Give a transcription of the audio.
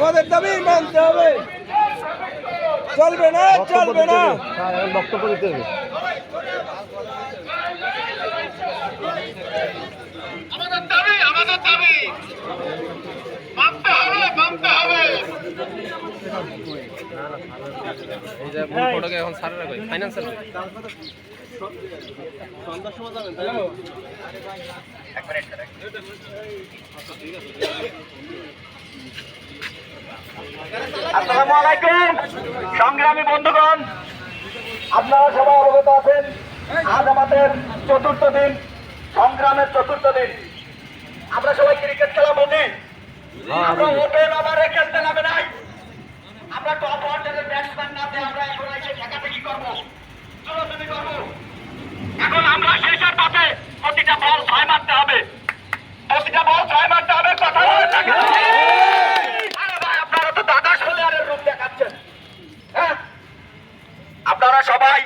আমাদের দাবি মানতে হবে। চলবে না চলবে না। বক্তব্য দিতে হবে। আমাদের দাবি আমাদের দাবি। মানতে হবে মানতে হবে। এই যে মূল ফটকে এখন সারেরা কই? ফাইন্যান্সার কই? আসসালামু আলাইকুম। সংগ্রামী বন্ধুগণ আপনারা সবাই অবগত আছেন আজ আমাদের চতুর্থ দিন সংগ্রামের চতুর্থ দিন। আমরা সবাই ক্রিকেট খেলা বলি আমরা ওপেন ওভারে খেলতে নামে নাই। আমরা টপ অর্ডারের ব্যাটসম্যান না দিয়ে আমরা এখন সবাই।